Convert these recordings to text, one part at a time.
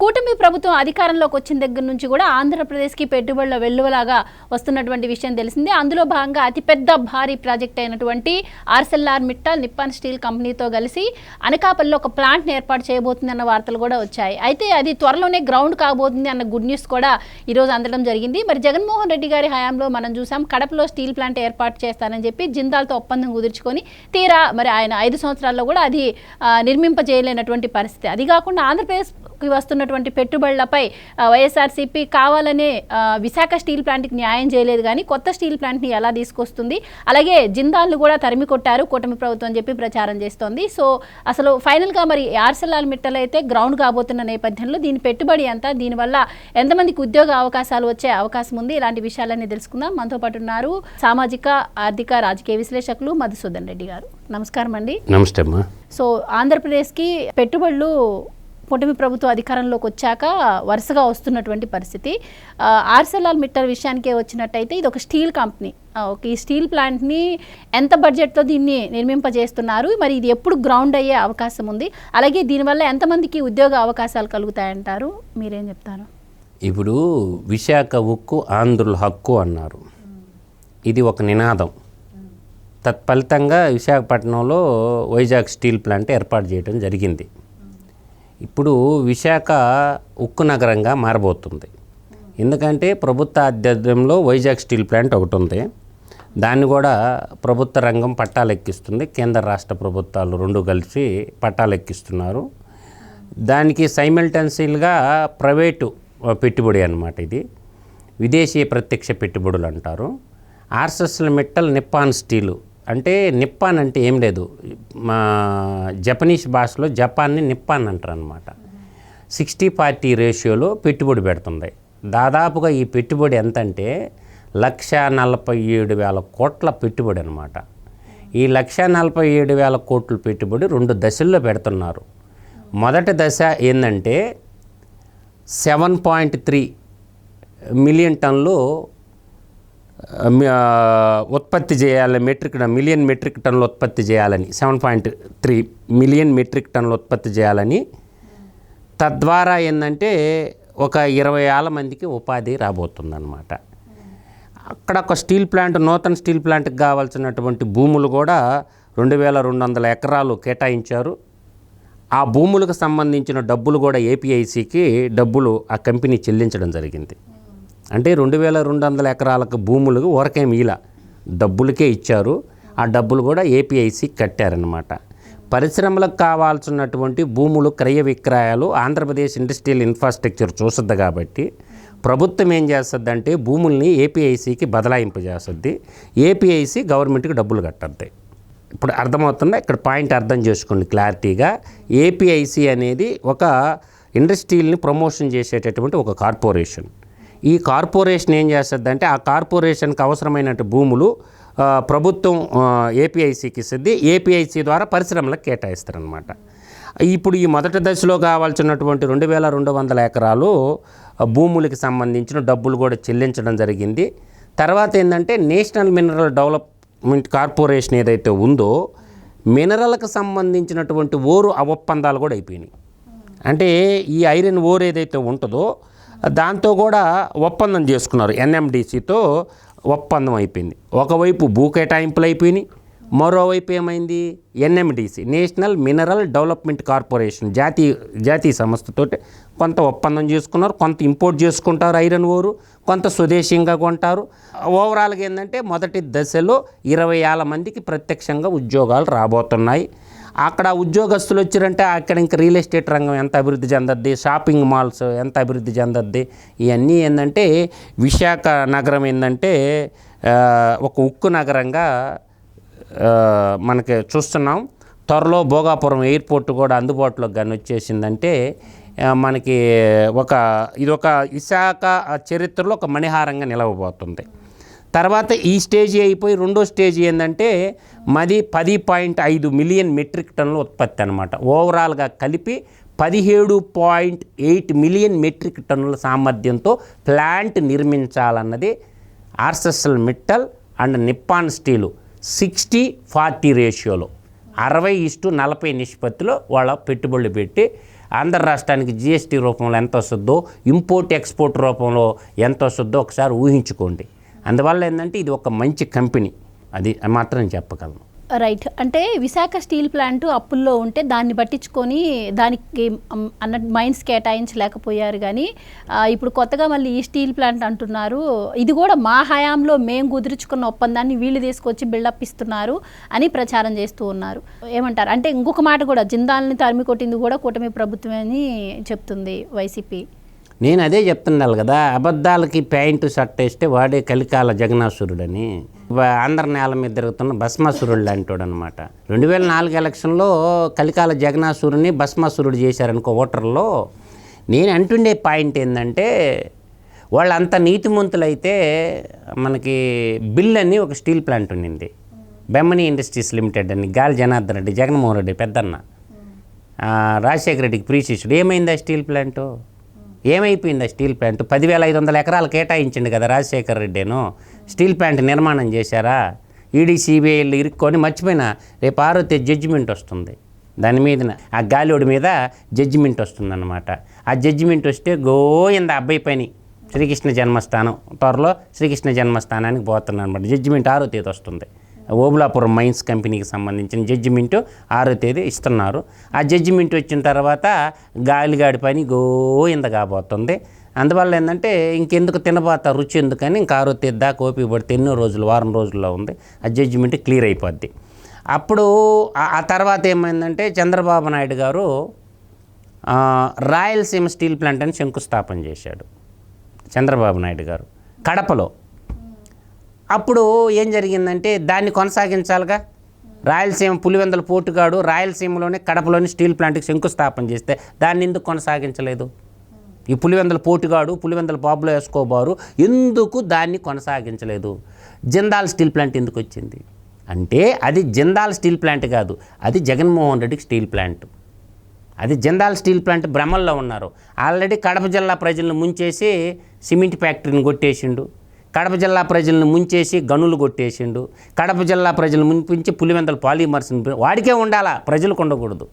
కూటమి ప్రభుత్వం అధికారంలోకి వచ్చిన దగ్గర నుంచి కూడా ఆంధ్రప్రదేశ్కి పెట్టుబడుల వెల్లువలాగా వస్తున్నటువంటి విషయం తెలిసిందే. అందులో భాగంగా అతిపెద్ద భారీ ప్రాజెక్ట్ అయినటువంటి ఆర్సెల్ఆర్ మిట్టల్ నిప్పాన్ స్టీల్ కంపెనీతో కలిసి అనకాపల్లిలో ఒక ప్లాంట్ని ఏర్పాటు చేయబోతుందన్న వార్తలు కూడా వచ్చాయి. అయితే అది త్వరలోనే గ్రౌండ్ కాబోతుంది అన్న గుడ్ న్యూస్ కూడా ఈరోజు అందడం జరిగింది. మరి జగన్మోహన్ రెడ్డి గారి హయాంలో మనం చూసాం కడపలో స్టీల్ ప్లాంట్ ఏర్పాటు చేస్తానని చెప్పి జిందాల్తో ఒప్పందం కుదుర్చుకొని తీరా మరి ఆయన ఐదు సంవత్సరాల్లో కూడా అది నిర్మింపజేయలేనటువంటి పరిస్థితి. అది కాకుండా ఆంధ్రప్రదేశ్కి వస్తున్నటువంటి పెట్టుబడులపై ఆ, వైఎస్ఆర్సీపీ కావాలనే విశాఖ స్టీల్ ప్లాంట్కి న్యాయం చేయలేదు కానీ కొత్త స్టీల్ ప్లాంట్ని ఎలా తీసుకొస్తుంది? అలాగే జిందాల్ని కూడా తరిమి కొట్టారు కూటమి ప్రభుత్వం అని చెప్పి ప్రచారం చేస్తోంది. సో అసలు ఫైనల్గా మరి ఆర్సెల్ఆర్ మిట్టలు అయితే గ్రౌండ్ కాబోతున్న నేపథ్యంలో దీని పెట్టుబడి ఎంత? దీనివల్ల ఎంతమందికి ఉద్యోగ అవకాశాలు వచ్చే అవకాశం ఉంది? ఇలాంటి విషయాలన్నీ తెలుసుకుందాం. మనతో పాటు ఉన్నారు సామాజిక ఆర్థిక రాజకీయ విశ్లేషకులు మధుసూదన్ రెడ్డి గారు. నమస్కారం అండి నమస్తే అమ్మా. సో ఆంధ్రప్రదేశ్కి పెట్టుబడులు కూటమి ప్రభుత్వం అధికారంలోకి వచ్చాక వరుసగా వస్తున్నటువంటి పరిస్థితి. ఆర్సెలాల్ మిట్టర్ విషయానికే వచ్చినట్టయితే ఇది ఒక స్టీల్ కంపెనీ. ఓకే ఒక ఈ స్టీల్ ప్లాంట్ని ఎంత బడ్జెట్తో దీన్ని నిర్మింపజేస్తున్నారు మరి ఇది ఎప్పుడు గ్రౌండ్ అయ్యే అవకాశం ఉంది అలాగే దీనివల్ల ఎంతమందికి ఉద్యోగ అవకాశాలు కలుగుతాయంటారు మీరేం చెప్తారు? ఇప్పుడు విశాఖ ఉక్కు ఆంధ్రుల హక్కు అన్నారు. ఇది ఒక నినాదం. తత్ఫలితంగా విశాఖపట్నంలో వైజాగ్ స్టీల్ ప్లాంట్ ఏర్పాటు చేయడం జరిగింది. ఇప్పుడు విశాఖ ఉక్కు నగరంగా మారబోతుంది. ఎందుకంటే ప్రభుత్వ ఆధ్వర్యంలో వైజాగ్ స్టీల్ ప్లాంట్ ఒకటి ఉంది. దాన్ని కూడా ప్రభుత్వ రంగం పట్టాలెక్కిస్తుంది. కేంద్ర రాష్ట్ర ప్రభుత్వాలు రెండు కలిసి పట్టాలెక్కిస్తున్నారు. దానికి సైమల్టెన్సీలుగా ప్రైవేటు పెట్టుబడి అన్నమాట ఇది. విదేశీ ప్రత్యక్ష పెట్టుబడులు అంటారు. ఆర్సెస్ల మెట్టల్ నిప్పాన్ స్టీలు అంటే నిప్పాన్ అంటే ఏం లేదు. మా జపనీస్ భాషలో జపాన్ని నిప్పాన్ అంటారు అనమాట సిక్స్టీ ఫార్టీ రేషియోలో పెట్టుబడి పెడుతుంది. దాదాపుగా ఈ పెట్టుబడి ఎంత అంటే లక్ష నలభై ఏడు వేల కోట్ల పెట్టుబడి అనమాట ఈ లక్ష నలభై ఏడు వేల కోట్ల పెట్టుబడి రెండు దశల్లో పెడుతున్నారు. మొదటి దశ ఏంటంటే సెవెన్ పాయింట్ త్రీ మిలియన్ టన్లు ఉత్పత్తి చేయాలి మెట్రిక్ టన్ మిలియన్ మెట్రిక్ టన్నులు ఉత్పత్తి చేయాలని seven point three million metric టన్నులు ఉత్పత్తి చేయాలని తద్వారా ఏంటంటే ఒక ఇరవై ఏళ్ళ మందికి ఉపాధి రాబోతుందన్నమాట. అక్కడ ఒక స్టీల్ ప్లాంట్ నూతన స్టీల్ ప్లాంట్కి కావాల్సినటువంటి భూములు కూడా రెండు వేల రెండు వందల ఎకరాలు కేటాయించారు. ఆ భూములకు సంబంధించిన డబ్బులు కూడా ఏపీఐసికి డబ్బులు ఆ కంపెనీ చెల్లించడం జరిగింది. అంటే రెండు వేల రెండు వందల ఎకరాలకు భూములు ఊరకే మీల డబ్బులకే ఇచ్చారు. ఆ డబ్బులు కూడా ఏపీఐసి కట్టారనమాట పరిశ్రమలకు కావాల్సినటువంటి భూములు క్రయ విక్రయాలు ఆంధ్రప్రదేశ్ ఇండస్ట్రియల్ ఇన్ఫ్రాస్ట్రక్చర్ చూస్తుంది కాబట్టి ప్రభుత్వం ఏం చేస్తుంది అంటే భూముల్ని ఏపీఐసికి బదలాయింపు చేస్తుంది ఏపీఐసి గవర్నమెంట్కి డబ్బులు కట్టద్ది. ఇప్పుడు అర్థమవుతుందా? ఇక్కడ పాయింట్ అర్థం చేసుకోండి క్లారిటీగా. ఏపీఐసి అనేది ఒక ఇండస్ట్రీల్ని ప్రమోషన్ చేసేటటువంటి ఒక కార్పొరేషన్. ఈ కార్పొరేషన్ ఏం చేస్తుంది అంటే ఆ కార్పొరేషన్కి అవసరమైనటువంటి భూములు ప్రభుత్వం ఏపీఐసికి ఇస్తుంది ఏపీఐసి ద్వారా పరిశ్రమలకు కేటాయిస్తారనమాట ఇప్పుడు ఈ మొదటి దశలో కావాల్సినటువంటి రెండు వేల రెండు వందల ఎకరాలు భూములకి సంబంధించిన డబ్బులు కూడా చెల్లించడం జరిగింది. తర్వాత ఏంటంటే నేషనల్ మినరల్ డెవలప్మెంట్ కార్పొరేషన్ ఏదైతే ఉందో మినరల్కి సంబంధించినటువంటి ఓరు ఒప్పందాలు కూడా అయిపోయినాయి. అంటే ఈ ఐరన్ ఓర్ ఏదైతే ఉంటుందో దాంతో కూడా ఒప్పందం చేసుకున్నారు ఎన్ఎండిసితో ఒప్పందం అయిపోయింది. ఒకవైపు భూ కేటాయింపులు అయిపోయినాయి మరోవైపు ఏమైంది? NMDC national mineral development corporation జాతీయ జాతీయ సంస్థతో కొంత ఒప్పందం చేసుకున్నారు కొంత ఇంపోర్ట్ చేసుకుంటారు ఐరన్ ఓరు కొంత స్వదేశీయంగా కొంటారు. ఓవరాల్గా ఏంటంటే మొదటి దశలో ఇరవై వేల మందికి ప్రత్యక్షంగా ఉద్యోగాలు రాబోతున్నాయి. అక్కడ ఉద్యోగస్తులు వచ్చారంటే అక్కడ ఇంకా రియల్ ఎస్టేట్ రంగం ఎంత అభివృద్ధి చెందద్ది? షాపింగ్ మాల్స్ ఎంత అభివృద్ధి చెందద్ది? ఇవన్నీ ఏంటంటే విశాఖ నగరం ఏంటంటే ఒక ఉక్కు నగరంగా మనకి చూస్తున్నాం. త్వరలో భోగాపురం ఎయిర్పోర్ట్ కూడా అందుబాటులోకి కానీ వచ్చేసిందంటే మనకి ఒక ఇది ఒక విశాఖ చరిత్రలో ఒక మణిహారంగా నిలవబోతుంది. తర్వాత ఈ స్టేజ్ అయిపోయి రెండో స్టేజ్ ఏంటంటే మది పది పాయింట్ ఐదు మిలియన్ మెట్రిక్ టన్నుల ఉత్పత్తి అనమాట ఓవరాల్గా కలిపి పదిహేడు పాయింట్ ఎయిట్ మిలియన్ మెట్రిక్ టన్నుల సామర్థ్యంతో plant నిర్మించాలన్నది Arcelor Mittal and Nippon steel sixty forty రేషియోలో. అరవై ఇస్టు నలభై నిష్పత్తిలో వాళ్ళ పెట్టుబడులు పెట్టి ఆంధ్ర రాష్ట్రానికి జిఎస్టీ రూపంలో ఎంత వస్తుందో ఇంపోర్ట్ ఎక్స్పోర్ట్ రూపంలో ఎంత వస్తుందో ఒకసారి ఊహించుకోండి. అందువల్ల ఏంటంటే ఇది ఒక మంచి కంపెనీ. అది మాత్రం చెప్పగలను. రైట్. అంటే విశాఖ స్టీల్ ప్లాంట్ అప్పుల్లో ఉంటే దాన్ని పట్టించుకొని దానికి అన్న మైన్స్ కేటాయించలేకపోయారు కానీ ఇప్పుడు కొత్తగా మళ్ళీ ఈ స్టీల్ ప్లాంట్ అంటున్నారు. ఇది కూడా మా హయాంలో మేము కుదుర్చుకున్న ఒప్పందాన్ని వీళ్ళు తీసుకొచ్చి బిల్డప్ ఇస్తున్నారు అని ప్రచారం చేస్తూ ఉన్నారు. ఏమంటారు? అంటే ఇంకొక మాట కూడా జిందాల్ని తరిమి కొట్టింది కూడా కూటమి ప్రభుత్వమే అని చెప్తుంది వైసీపీ. నేను అదే చెప్తున్నాను కదా అబద్ధాలకి ప్యాంటు షర్ట్ వేస్తే వాడే కలికాల జగనాసురుడని వా- ఆంధ్ర నేల మీద తిరుగుతున్న భస్మాసురుడు అంటాడు అనమాట రెండు వేల నాలుగు ఎలక్షన్లో కలికాల జగనాసురుని భస్మాసురుడు చేశారనుకో ఓటర్లో. నేను అంటుండే పాయింట్ ఏంటంటే వాళ్ళు అంత నీతిమంతులైతే మనకి బిల్ అని ఒక స్టీల్ ప్లాంట్ ఉండింది బెమ్మని ఇండస్ట్రీస్ లిమిటెడ్ అని గాలి జనార్దన్ రెడ్డి జగన్మోహన్ రెడ్డి పెద్దన్న. రాజశేఖర రెడ్డికి ప్రీశిష్యుడు ఏమైంది ఆ స్టీల్ ప్లాంటు? ఏమైపోయింది ఆ స్టీల్ ప్లాంట్? పదివేల ఐదు వందల ఎకరాలు కేటాయించిండు కదా రాజశేఖర్ రెడ్డిను. స్టీల్ ప్లాంట్ నిర్మాణం చేశారా? ఈడీ సిబిఐలు ఇరుక్కొని మర్చిపోయినా రేపు ఆరో తేదీ జడ్జిమెంట్ వస్తుంది. దాని మీద ఆ గాలివుడి మీద జడ్జిమెంట్ వస్తుందన్నమాట. ఆ జడ్జిమెంట్ వస్తే గోయింద అబ్బాయి పని శ్రీకృష్ణ జన్మస్థానం త్వరలో శ్రీకృష్ణ జన్మస్థానానికి పోతున్నాను అనమాట జడ్జిమెంట్ ఆరో తేదీ వస్తుంది. ఓబులాపురం మైన్స్ కంపెనీకి సంబంధించిన జడ్జిమెంటు ఆరో తేదీ ఇస్తున్నారు. ఆ జడ్జిమెంట్ వచ్చిన తర్వాత గాలిగాడి పని గోయింద కాబోతుంది. అందువల్ల ఏంటంటే ఇంకెందుకు తినబోతా రుచి ఎందుకని ఇంకా ఆరో తేదీ దాకా ఓపిక పడితే ఎన్నో రోజులు వారం రోజుల్లో ఉంది. ఆ జడ్జిమెంట్ క్లియర్ అయిపోద్ది. అప్పుడు ఆ- తర్వాత ఏమైందంటే చంద్రబాబు నాయుడు గారు రాయలసీమ స్టీల్ ప్లాంట్ అని శంకుస్థాపన చేశాడు చంద్రబాబు నాయుడు గారు. కడపలో అప్పుడు ఏం జరిగిందంటే దాన్ని కొనసాగించాలిగా. రాయలసీమ పులివెందల పోటుగాడు రాయలసీమలోనే కడపలోని స్టీల్ ప్లాంట్కి శంకుస్థాపన చేస్తే దాన్ని ఎందుకు కొనసాగించలేదు? ఈ పులివెందల పోటుగాడు పులివెందల బాబులో వేసుకోబారు ఎందుకు దాన్ని కొనసాగించలేదు? జిందాల్ స్టీల్ ప్లాంట్ ఎందుకు వచ్చింది? అంటే అది జిందాల్ స్టీల్ ప్లాంట్ కాదు అది జగన్మోహన్ రెడ్డికి స్టీల్ ప్లాంట్. అది జిందాల్ స్టీల్ ప్లాంట్ భ్రమల్లో ఉన్నారు. ఆల్రెడీ కడప జిల్లా ప్రజలను ముంచేసి సిమెంట్ ఫ్యాక్టరీని కొట్టేసిండు. కడప జిల్లా ప్రజలను ముంచేసి గనులు కొట్టేసిండు. కడప జిల్లా ప్రజలను ముంపించి పులివెందల పాలిమర్స్ని వాడికే ఉండాలా ప్రజలకు ఉండకూడదు.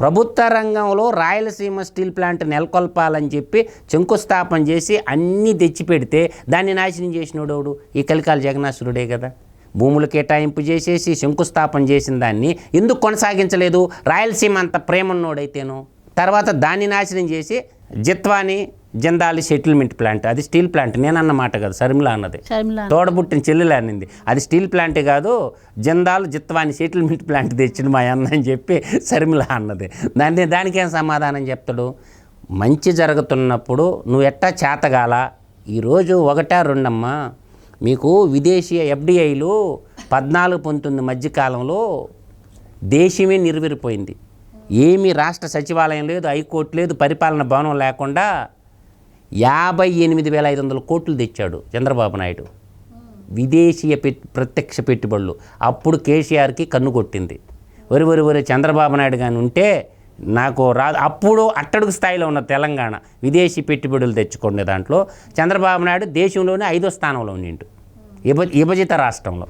ప్రభుత్వ రంగంలో రాయలసీమ స్టీల్ ప్లాంట్ నెలకొల్పాలని చెప్పి శంకుస్థాపన చేసి అన్నీ తెచ్చిపెడితే దాన్ని నాశనం చేసినోడోడు ఈ కలికాల జగన్నాసురుడే కదా. భూములు కేటాయింపు చేసేసి శంకుస్థాపన చేసిన దాన్ని ఎందుకు కొనసాగించలేదు? రాయలసీమ అంత ప్రేమన్నోడైతేను. తర్వాత దాన్ని నాశనం చేసి జిత్వాని జిందాలి సెటిల్మెంట్ ప్లాంట్ అది స్టీల్ ప్లాంట్ నేను అన్నమాట కదా శర్మిల అన్నది. తోడబుట్టిన చెల్లెలు అనింది. అది స్టీల్ ప్లాంటే కాదు జందాలు జిత్వాని సెటిల్మెంట్ ప్లాంట్ తెచ్చిండు మా అన్న అని చెప్పి శర్మిల అన్నది. దాన్ని దానికేం సమాధానం చెప్తాడు? మంచి జరుగుతున్నప్పుడు నువ్వు ఎట్టా చేతగాల? ఈరోజు ఒకటా రెండమ్మా. మీకు విదేశీ ఎఫ్డిఐలు పద్నాలుగు పంతొమ్మిది మధ్యకాలంలో. దేశమే నిర్విరిపోయింది. ఏమీ రాష్ట్ర సచివాలయం లేదు హైకోర్టు లేదు పరిపాలన భవనం లేకుండా యాభై ఎనిమిది వేల ఐదు వందల కోట్లు తెచ్చాడు చంద్రబాబు నాయుడు. విదేశీయ పెట్ ప్రత్యక్ష పెట్టుబడులు. అప్పుడు కేసీఆర్కి కన్ను కొట్టింది. వరి వరి వరి చంద్రబాబు నాయుడు కానీ ఉంటే నాకు రా అప్పుడు అట్టడుగు స్థాయిలో ఉన్న తెలంగాణ విదేశీ పెట్టుబడులు తెచ్చుకునే దాంట్లో చంద్రబాబు నాయుడు దేశంలోనే ఐదో స్థానంలో ఉండిండు. విభ విభజిత రాష్ట్రంలో.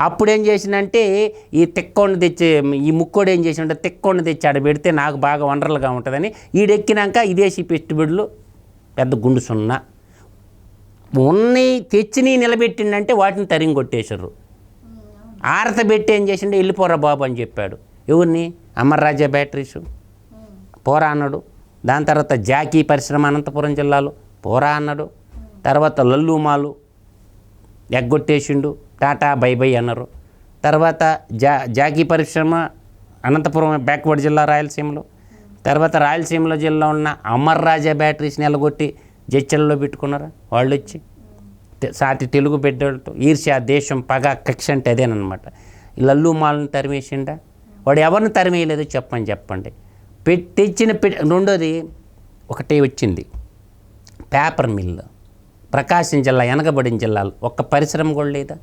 అప్పుడు ఏం చేసిందంటే ఈ తెక్కొండ తెచ్చి ఈ ముక్కోడు ఏం చేసిండే తెక్కొండ తెచ్చి ఆడ పెడితే నాకు బాగా వండర్లుగా ఉంటుందని ఈడెక్కినాక విదేశీ పెట్టుబడులు పెద్ద గుండు సున్నా. ఉన్నయి తెచ్చిని నిలబెట్టిండంటే వాటిని తరిగి కొట్టేశారు ఆరత పెట్టి ఏం చేసిండే? వెళ్ళిపోరా బాబు అని చెప్పాడు. ఎవరిని? అమర్రాజా బ్యాటరీస్. పోరా అన్నాడు. దాని తర్వాత జాకీ పరిశ్రమ అనంతపురం జిల్లాలో. పోరా అన్నాడు. తర్వాత లల్లుమాలు ఎగ్గొట్టేసిండు. టాటా బై బై అన్నారు. తర్వాత జా జాకీ పరిశ్రమ అనంతపురం బ్యాక్వర్డ్ జిల్లా రాయలసీమలో. తర్వాత రాయలసీమలో జిల్లా ఉన్న అమర్ రాజా బ్యాటరీస్ నిలగొట్టి జడ్చల్లో పెట్టుకున్నారా? వాళ్ళు వచ్చి సాటి తెలుగు బిడ్డలతో ఈర్ష్య దేశం పగ కక్ష అంటే అదేనమాట లల్లు మాలను తరిమేసిండా? వాడు ఎవరిని తరిమేయలేదు చెప్పని చెప్పండి. పెట్ తెచ్చిన రెండోది ఒకటే వచ్చింది. Paper mill. ప్రకాశం జిల్లా వెనకబడిన జిల్లాలు. ఒక్క పరిశ్రమ కూడా లేదా?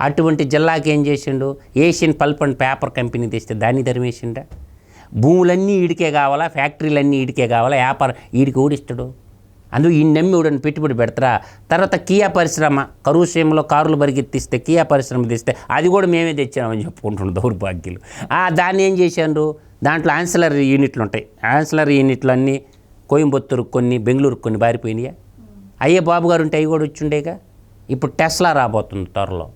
అటువంటి జిల్లాకి ఏం చేసిండు? Asian pulp and paper company తెస్తే దాన్ని తరిమేసిండా? భూములన్నీ ఈడికే కావాలా ఫ్యాక్టరీలన్నీ ఈడికే కావాలా వ్యాపారం ఈడికి ఊడిస్తాడు అందుకు ఈ నమ్మి ఊడని పెట్టుబడి పెడతారా? తర్వాత కియా పరిశ్రమ కరువు సీమలో కారులు బరిగెత్తిస్తే కియా పరిశ్రమ తెస్తే అది కూడా మేమే తెచ్చామని చెప్పుకుంటున్నాం దౌర్భాగ్యులు. దాన్ని ఏం చేశారు? దాంట్లో ఆన్సలరీ యూనిట్లు ఉంటాయి. ఆన్సలరీ యూనిట్లు అన్నీ కోయంబత్తూరు కొన్ని బెంగళూరు కొన్ని బారిపోయినాయా అయ్యే బాబు గారు ఉంటే అవి కూడా వచ్చిండేగా? ఇప్పుడు టెస్లా రాబోతుంది త్వరలో.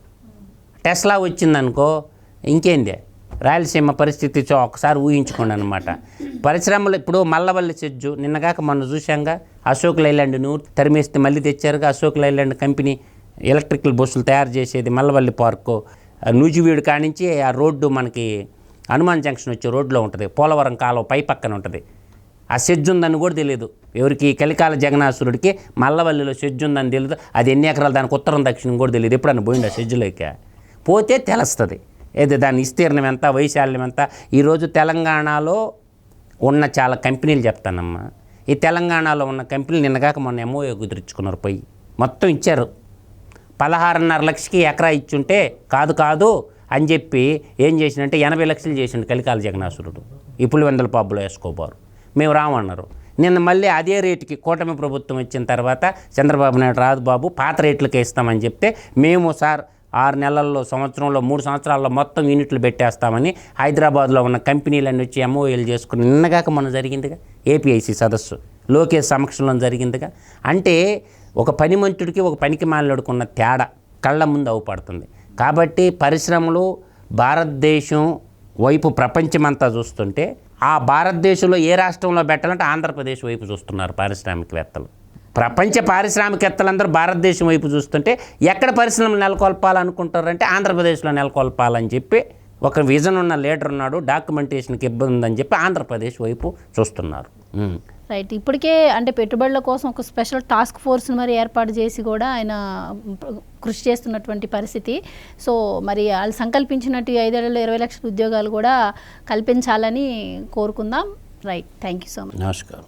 టెస్లా వచ్చిందనుకో ఇంకేంది? రాయలసీమ పరిస్థితి చో ఒకసారి ఊహించుకోండి అనమాట పరిశ్రమలు ఇప్పుడు మల్లవల్లి చెజ్జు నిన్నగాక మొన్న చూశాంగా అశోక్ లైలాండ్ నూరు తరిమేస్తే మళ్ళీ తెచ్చారుగా అశోక్ లైలాండ్ కంపెనీ ఎలక్ట్రికల్ బస్సులు తయారు చేసేది మల్లవల్లి పార్కు. నూజివీడు కానించి ఆ రోడ్డు మనకి హనుమాన్ జంక్షన్ వచ్చే రోడ్లో ఉంటుంది పోలవరం కాలువ పై పక్కన ఉంటుంది. ఆ సెజ్ ఉందని కూడా తెలియదు ఎవరికి కలికాల జగనాసురుడికి మల్లవల్లిలో సెజ్ ఉందని తెలియదు అది ఎన్ని ఎకరాలు దానికి ఉత్తరం దక్షిణం కూడా తెలియదు ఎప్పుడన్నా పోయింది ఆ సెజ్లోకి పోతే తెలుస్తుంది. ఏది దాని విస్తీర్ణం ఎంత వైశాల్యం ఎంత? ఈరోజు తెలంగాణలో ఉన్న చాలా కంపెనీలు చెప్తానమ్మా. ఈ తెలంగాణలో ఉన్న కంపెనీలు నిన్నగాక మొన్న ఎంఓఏ కుదిరించుకున్నారు పోయి. మొత్తం ఇచ్చారు. పదహారున్నర లక్షకి ఎకరా ఇచ్చుంటే కాదు కాదు అని చెప్పి ఏం చేసిందంటే ఎనభై లక్షలు చేసిండు కలికాల జగనాసురుడు ఇప్పుడు వెందల పబ్బులో వేసుకోబారు. మేము రామన్నారు. నిన్న మళ్ళీ అదే రేటుకి కూటమి ప్రభుత్వం వచ్చిన తర్వాత చంద్రబాబు నాయుడు రాదు బాబు పాత రేట్లకే ఇస్తామని చెప్తే మేము సార్ ఆరు నెలల్లో సంవత్సరంలో మూడు సంవత్సరాల్లో మొత్తం యూనిట్లు పెట్టేస్తామని హైదరాబాద్లో ఉన్న కంపెనీలన్నీ వచ్చి ఎంఓఏలు చేసుకుని నిన్నగాక మనం జరిగిందిగా ఏపీఐసి సదస్సు. లోకేష్ సమక్షంలో జరిగిందిగా. అంటే ఒక పనిమంతుడికి ఒక పనికి మాలాడుకున్న తేడా కళ్ళ ముందు అవుపడుతుంది కాబట్టి పరిశ్రమలు భారతదేశం వైపు ప్రపంచమంతా చూస్తుంటే ఆ భారతదేశంలో ఏ రాష్ట్రంలో పెట్టాలంటే ఆంధ్రప్రదేశ్ వైపు చూస్తున్నారు పారిశ్రామికవేత్తలు. ప్రపంచ పారిశ్రామికవేత్తలందరూ భారతదేశం వైపు చూస్తుంటే ఎక్కడ పరిశ్రమలు నెలకొల్పాలనుకుంటారంటే ఆంధ్రప్రదేశ్లో నెలకొల్పాలని చెప్పి ఒక విజన్ ఉన్న లీడర్ ఉన్నాడు డాక్యుమెంటేషన్కి ఇబ్బంది ఉందని చెప్పి ఆంధ్రప్రదేశ్ వైపు చూస్తున్నారు. రైట్. ఇప్పటికే అంటే పెట్టుబడుల కోసం ఒక స్పెషల్ టాస్క్ ఫోర్స్ మరి ఏర్పాటు చేసి కూడా ఆయన కృషి చేస్తున్నటువంటి పరిస్థితి. సో మరి వాళ్ళు సంకల్పించినట్టు ఐదేళ్ళలో ఇరవై లక్షల ఉద్యోగాలు కూడా కల్పించాలని కోరుకుందాం. Right. Thank you so much. నమస్కారం.